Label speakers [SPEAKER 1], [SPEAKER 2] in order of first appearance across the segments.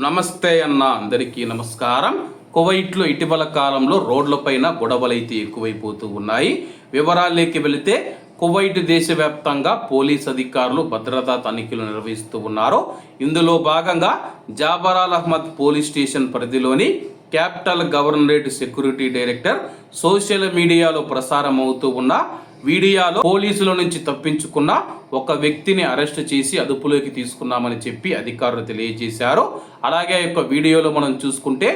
[SPEAKER 1] నమస్తే అన్న అందరికీ నమస్కారం. కువైట్లో ఇటీవల కాలంలో రోడ్లపైన గొడవలైతే ఎక్కువైపోతూ ఉన్నాయి. వివరాల్లోకి వెళితే కువైట్ దేశవ్యాప్తంగా పోలీస్ అధికారులు భద్రతా తనిఖీలు నిర్వహిస్తూ ఉన్నారు. ఇందులో భాగంగా Jaber al Ahmad police station పరిధిలోని capital governorate security director social మీడియాలో ప్రసారం అవుతూ ఉన్న వీడియాలో పోలీసుల నుంచి తప్పించుకున్న ఒక వ్యక్తిని అరెస్ట్ చేసి అదుపులోకి తీసుకున్నామని చెప్పి అధికారులు తెలియజేశారు. అలాగే ఆ యొక్క వీడియోలో మనం చూసుకుంటే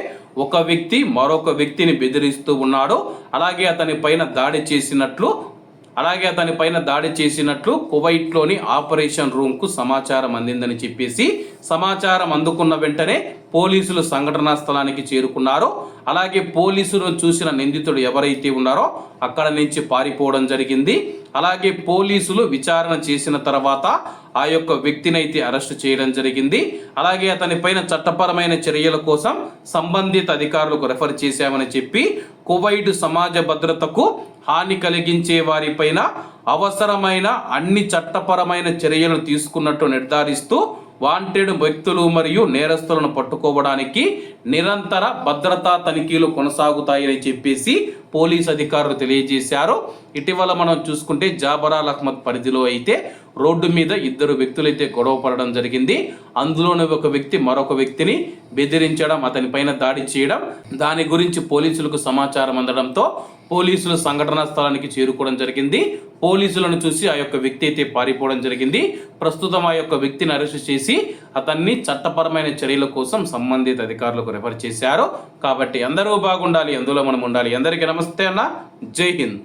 [SPEAKER 1] ఒక వ్యక్తి మరొక వ్యక్తిని బెదిరిస్తూ ఉన్నాడు. అలాగే అతని పైన దాడి చేసినట్లు అలాగే అతని పైన దాడి చేసినట్లు కువైట్లోని ఆపరేషన్ రూమ్కు సమాచారం అందిందని చెప్పేసి సమాచారం అందుకున్న వెంటనే పోలీసులు సంఘటనా స్థలానికి చేరుకున్నారు. అలాగే పోలీసులను చూసిన నిందితుడు ఎవరైతే ఉన్నారో అక్కడ నుంచి పారిపోవడం జరిగింది. అలాగే పోలీసులు విచారణ చేసిన తర్వాత ఆ యొక్క వ్యక్తిని అయితే అరెస్ట్ చేయడం జరిగింది. అలాగే అతని పైన చట్టపరమైన చర్యల కోసం సంబంధిత అధికారులకు రెఫర్ చేశామని చెప్పి కువైట్ సమాజ భద్రతకు హాని కలిగించే వారిపైన అవసరమైన అన్ని చట్టపరమైన చర్యలు తీసుకున్నట్టు నిర్ధారిస్తూ వాంటెడ్ వ్యక్తులు మరియు నేరస్తులను పట్టుకోవడానికి నిరంతర భద్రతా తనిఖీలు కొనసాగుతాయని చెప్పేసి పోలీస్ అధికారులు తెలియజేశారు. ఇటీవల మనం చూసుకుంటే జాబరాల్ అహ్మద్ పరిధిలో అయితే రోడ్డు మీద ఇద్దరు వ్యక్తులైతే గొడవ పడడం జరిగింది. అందులోని ఒక వ్యక్తి మరొక వ్యక్తిని బెదిరించడం అతని పైన దాడి చేయడం. దాని గురించి పోలీసులకు సమాచారం అందడంతో పోలీసులు సంఘటనా స్థలానికి చేరుకోవడం జరిగింది. పోలీసులను చూసి ఆ యొక్క వ్యక్తి అయితే పారిపోవడం జరిగింది. ప్రస్తుతం ఆ యొక్క వ్యక్తిని అరెస్ట్ చేసి అతన్ని చట్టపరమైన చర్యల కోసం సంబంధిత అధికారులకు రెఫర్ చేశారు. కాబట్టి అందరూ బాగుండాలి అందులో మనం ఉండాలి. అందరికీ నమస్తే అన్న. జై హింద్.